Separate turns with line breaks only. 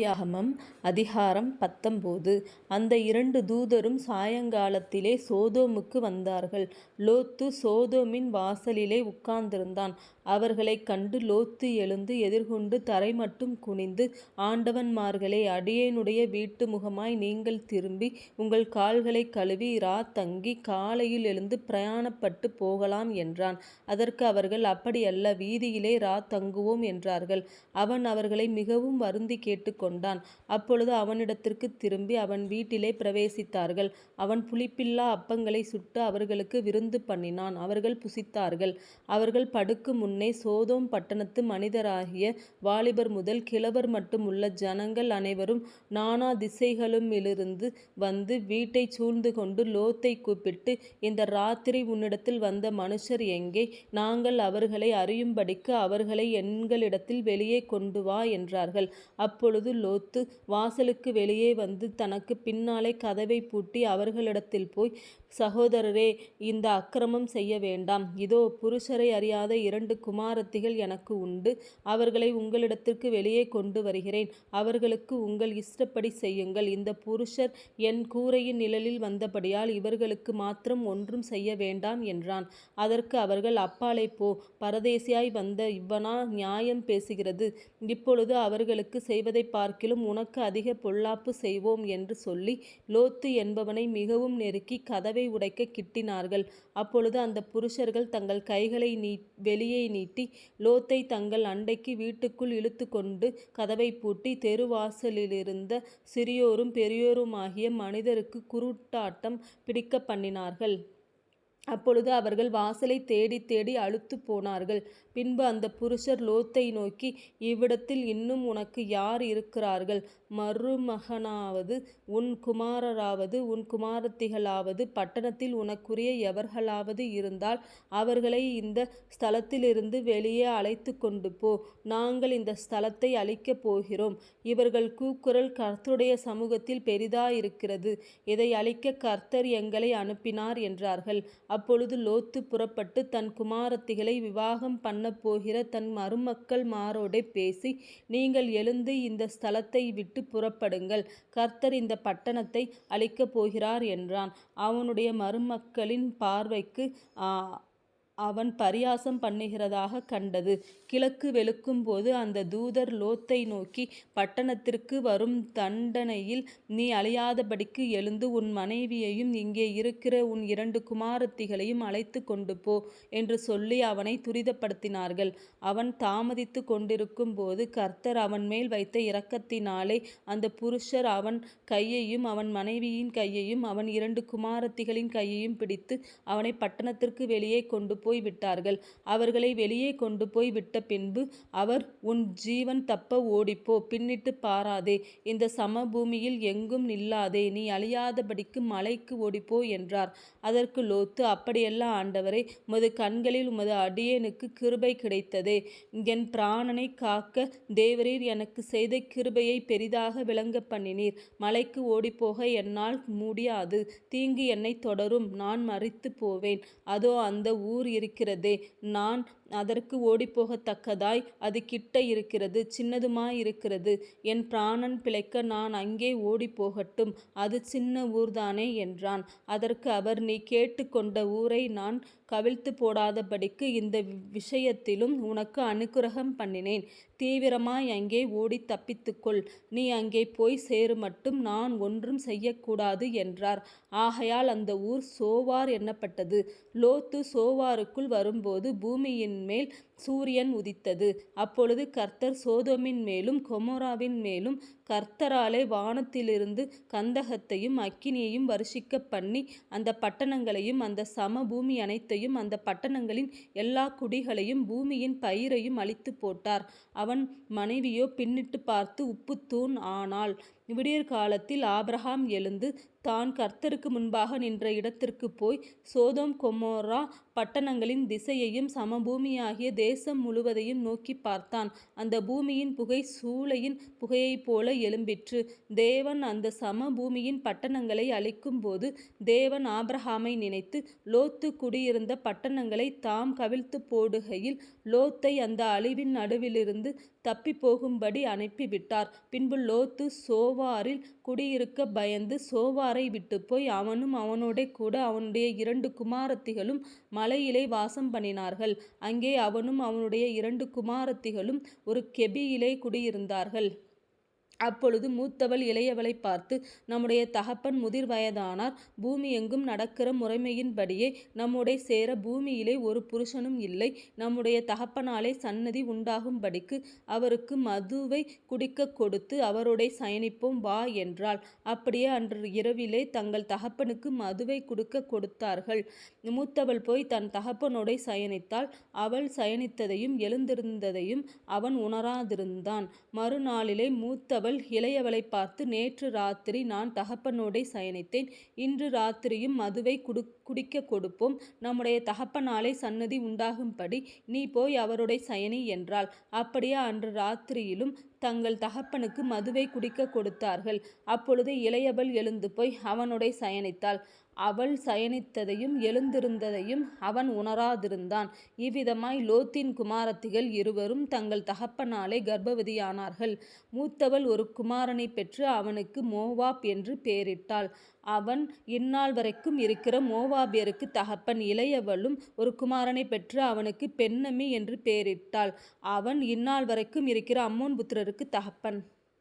ஆதியாகமம் அதிகாரம் பத்தொம்போது அந்த இரண்டு தூதரும் சாயங்காலத்திலே சோதோமுக்கு வந்தார்கள். லோத்து சோதோமின் வாசலிலே உட்கார்ந்திருந்தான். அவர்களைக் கண்டு லோத்து எழுந்து எதிர்கொண்டு தரை மட்டும் குனிந்து ஆண்டவன்மார்களே அடியேனுடைய வீட்டு முகமாய் நீங்கள் திரும்பி உங்கள் கால்களை கழுவி ரா தங்கி காலையில் எழுந்து பிரயாணப்பட்டு போகலாம் என்றான். அதற்கு அவர்கள் அப்படியல்ல வீதியிலே ரா தங்குவோம் என்றார்கள். அவன் அவர்களை மிகவும் வருந்தி கேட்டுக்கொண்டான் கொண்டான். அப்பொழுது அவனிடத்திற்கு திரும்பி அவன் வீட்டிலே பிரவேசித்தார்கள். அவன் புளிப்பில்லா அப்பங்களை சுட்டு அவர்களுக்கு விருந்து பண்ணினான். அவர்கள் புசித்தார்கள். அவர்கள் படுக்கு முன்னே சோதோம் பட்டணத்து மனிதராகிய வாலிபர் முதல் கிழவர் மட்டும் உள்ள ஜனங்கள் அனைவரும் நானா திசைகளுமிலிருந்து வந்து வீட்டைச் சூழ்ந்துகொண்டு லோத்தை கூப்பிட்டு இந்த ராத்திரி உன்னிடத்தில் வந்த மனுஷர் எங்கே? நாங்கள் அவர்களை அறியும்படிக்கு அவர்களை எங்களிடத்தில் வெளியே கொண்டு வா என்றார்கள். அப்பொழுது லோத்து வாசலுக்கு வெளியே வந்து தனக்கு பின்னாலே கதவை பூட்டி அவர்களிடத்தில் போய் சகோதரரே இந்த அக்கிரமம் செய்ய வேண்டாம். இதோ புருஷரை அறியாத இரண்டு குமாரத்திகள் எனக்கு உண்டு. அவர்களை உங்களிடத்திற்கு வெளியே கொண்டு வருகிறேன். அவர்களுக்கு உங்கள் இஷ்டப்படி செய்யுங்கள். இந்த புருஷர் என் கூரையின் நிழலில் வந்தபடியால் இவர்களுக்கு மாத்திரம் ஒன்றும் செய்ய வேண்டாம் என்றான். அதற்கு அவர்கள் அப்பாலே போ. பரதேசியாய் வந்த இவ்வனா நியாயம் பேசுகிறது? இப்பொழுது அவர்களுக்கு செய்வதைப் பார்க்கிலும் உனக்கு அதிக பொல்லாப்பு செய்வோம் என்று சொல்லி லோத்து என்பவனை மிகவும் நெருக்கி கதவை உடைக்கக் கிட்டினார்கள். அப்பொழுது அந்த புருஷர்கள் தங்கள் கைகளை நீ வெளியே நீட்டி லோத்தை தங்கள் அண்டைக்கு வீட்டுக்குள் இழுத்துக்கொண்டு கதவை பூட்டி தெருவாசலிலிருந்த சிறியோரும் பெரியோருமாகிய மனிதருக்கு குருட்டாட்டம் பிடிக்கப்பண்ணினார்கள். அப்பொழுது அவர்கள் வாசலை தேடித் தேடி அழுத்து போனார்கள். பின்பு அந்த புருஷர் லோத்தை நோக்கி இவ்விடத்தில் இன்னும் உனக்கு யார் இருக்கிறார்கள்? மருமகனாவது உன் குமாரராவது உன் குமாரத்திகளாவது பட்டணத்தில் உனக்குரிய எவர்களாவது இருந்தால் அவர்களை இந்த ஸ்தலத்திலிருந்து வெளியே அழைத்துக்கொண்டு போ. நாங்கள் இந்த ஸ்தலத்தை அழிக்கப் போகிறோம். இவர்கள் கூக்குரல் கர்த்தருடைய சமூகத்தில் பெரிதாயிருக்கிறது. இதை அழிக்க கர்த்தர் எங்களை அனுப்பினார் என்றார்கள். அப்பொழுது லோத்து புறப்பட்டு தன் குமாரத்திகளை விவாகம் பண்ணப்போகிற தன் மருமக்கள் மாரோடே பேசி நீங்கள் எழுந்து இந்த ஸ்தலத்தை விட்டு புறப்படுங்கள். கர்த்தர் இந்த பட்டணத்தை அழிக்கப் போகிறார் என்றான். அவனுடைய மருமக்களின் பார்வைக்கு அவன் பரியாசம் பண்ணுகிறதாகக் கண்டது. கிழக்கு வெளுக்கும்போது அந்த தூதர் லோத்தை நோக்கி பட்டணத்திற்கு வரும் தண்டனையில் நீ அழியாதபடிக்கு எழுந்து உன் மனைவியையும் இங்கே இருக்கிற உன் இரண்டு குமாரத்திகளையும் அழைத்துக்கொண்டு போ என்று சொல்லி அவனை துரிதப்படுத்தினார்கள். அவன் தாமதித்துக் கொண்டிருக்கும்போது கர்த்தர் அவன் மேல் வைத்த இரக்கத்தினாலே அந்த புருஷர் அவன் கையையும் அவன் மனைவியின் கையையும் அவன் இரண்டு குமாரத்திகளின் கையையும் பிடித்து அவனை பட்டணத்திற்கு வெளியே கொண்டு போ விட்டார்கள். அவர்களை வெளியே கொண்டு போய் விட்ட பின்பு அவர் உன் ஜீவன் தப்ப ஓடிப்போ. பின்னிட்டு பாராதே. இந்த சமபூமியில் எங்கும் நில்லாதே. நீ அழியாதபடிக்கு மலைக்கு ஓடிப்போ என்றார். அதற்கு லோத்து அப்படியெல்லாம் ஆண்டவரே உமது கண்களில் உமது அடியனுக்கு கிருபை கிடைத்ததே. என் பிராணனை காக்க தேவரீர் எனக்கு செய்த கிருபையை பெரிதாக விளங்க பண்ணினீர் மலைக்கு ஓடிப்போக என்னால் முடியாது. தீங்கு என்னை தொடரும். நான் மறித்து போவேன். அதோ அந்த ஊர் இருக்கிறதே. நான் அதற்கு ஓடிப்போகத்தக்கதாய் அது கிட்ட இருக்கிறது சின்னதுமாயிருக்கிறது. என் பிராணன் பிழைக்க நான் அங்கே ஓடிப்போகட்டும். அது சின்ன ஊர்தானே என்றான். அதற்கு அவர் நீ கேட்டுக்கொண்ட ஊரை நான் கவிழ்த்து போடாதபடிக்கு இந்த விஷயத்திலும் உனக்கு அனுகிரகம் பண்ணினேன். தீவிரமாய் அங்கே ஓடித் தப்பித்துக்கொள். நீ அங்கே போய் சேரு மட்டும் நான் ஒன்றும் செய்யக்கூடாது என்றார். ஆகையால் அந்த ஊர் சோவார் என்னப்பட்டது. லோத்து சோவார் சோவாருக்குள் வரும்போது பூமியின்மேல் சூரியன் உதித்தது. அப்பொழுது கர்த்தர் சோதோமின் மேலும் கொமோராவின் மேலும் கர்த்தராலே வானத்திலிருந்து கந்தகத்தையும் அக்கினியையும் வருஷிக்க பண்ணி அந்த பட்டணங்களையும் அந்த சமபூமி அனைத்தையும் அந்த பட்டணங்களின் எல்லா குடிகளையும் பூமியின் பயிரையும் அழித்துப்போட்டார். அவன் மனைவியோ பின்னிட்டு பார்த்து உப்புத்தூண் ஆனாள். விடியற்காலத்தில் ஆபிரகாம் எழுந்து தான் கர்த்தருக்கு முன்பாக நின்ற இடத்திற்குப் போய் சோதோம் கொமோரா பட்டணங்களின் திசையையும் சமபூமியாகிய தேசம் முழுவதையும் நோக்கிப் பார்த்தான். அந்த பூமியின் புகை சூளையின் புகையைப்போல எழும்பிற்று. தேவன் அந்த சம பூமியின் பட்டணங்களை அழிக்கும் போது தேவன் ஆபிரகாமை நினைத்து லோத்து குடியிருந்த பட்டணங்களைத் தாம் கவிழ்த்துப்போடுகையில் லோத்தை அந்த அழிவின் நடுவிலிருந்து தப்பிப் போகும்படி அனுப்பிவிட்டார். பின்பு லோத்து சோவாரில் குடியிருக்கப் பயந்து சோவாரை விட்டுப்போய் அவனும் அவனோடே கூட அவனுடைய இரண்டு குமாரத்திகளும் மலையிலே வாசம் பண்ணினார்கள். அங்கே அவனும் அவனுடைய இரண்டு குமாரத்திகளும் ஒரு கெபியிலே குடியிருந்தார்கள். அப்பொழுது மூத்தவள் இளையவளைப் பார்த்து நம்முடைய தகப்பன் முதிர்வயதானார் பூமியெங்கும் நடக்கிற முறைமையின்படியே நம்முடைய சேர பூமியிலே ஒரு புருஷனும் இல்லை. நம்முடைய தகப்பனாலே சன்னதி உண்டாகும்படிக்கு அவருக்கு மதுவை குடிக்கக் கொடுத்து அவருடைய சயனிப்போம் வா என்றாள். அப்படியே அன்று இரவிலே தங்கள் தகப்பனுக்கு மதுவை கொடுக்க கொடுத்தார்கள். மூத்தவள் போய் தன் தகப்பனோடே சயனித்தாள். அவள் சயனித்ததையும் எழுந்திருந்ததையும் அவன் உணராதிருந்தான். மறுநாளிலே மூத்தவள் இளையவளைப் பார்த்து நேற்று ராத்திரி நான் தகப்பனோடே சயனித்தேன். இன்று ராத்திரியும் மதுவை குடு குடிக்கக் கொடுப்போம் நம்முடைய தகப்பனாலே சன்னதி உண்டாகும்படி நீ போய் அவருடைய சயனி என்றாள். அப்படியே அன்று ராத்திரியிலும் தங்கள் தகப்பனுக்கு மதுவை குடிக்கக் கொடுத்தார்கள். அப்பொழுது இளையவள் எழுந்து போய் அவனுடைய சயனித்தாள். அவள் சயனித்ததையும் எழுந்திருந்ததையும் அவன் உணராதிருந்தான். இவ்விதமாய் லோத்தின் குமாரத்திகள் இருவரும் தங்கள் தகப்பனாலே கர்ப்பவதியானார்கள். மூத்தவள் ஒரு குமாரனைப் பெற்று அவனுக்கு மோவாப் என்று பெயரிட்டாள். அவன் இந்நாள் வரைக்கும் இருக்கிற மோவாபியருக்கு தகப்பன். இளையவளும் ஒரு குமாரனைப் பெற்று அவனுக்குப் பெண்ணமி என்று பெயரிட்டாள். அவன் இந்நாள் வரைக்கும் இருக்கிற அம்மோன் புத்திரருக்குத் தகப்பன்.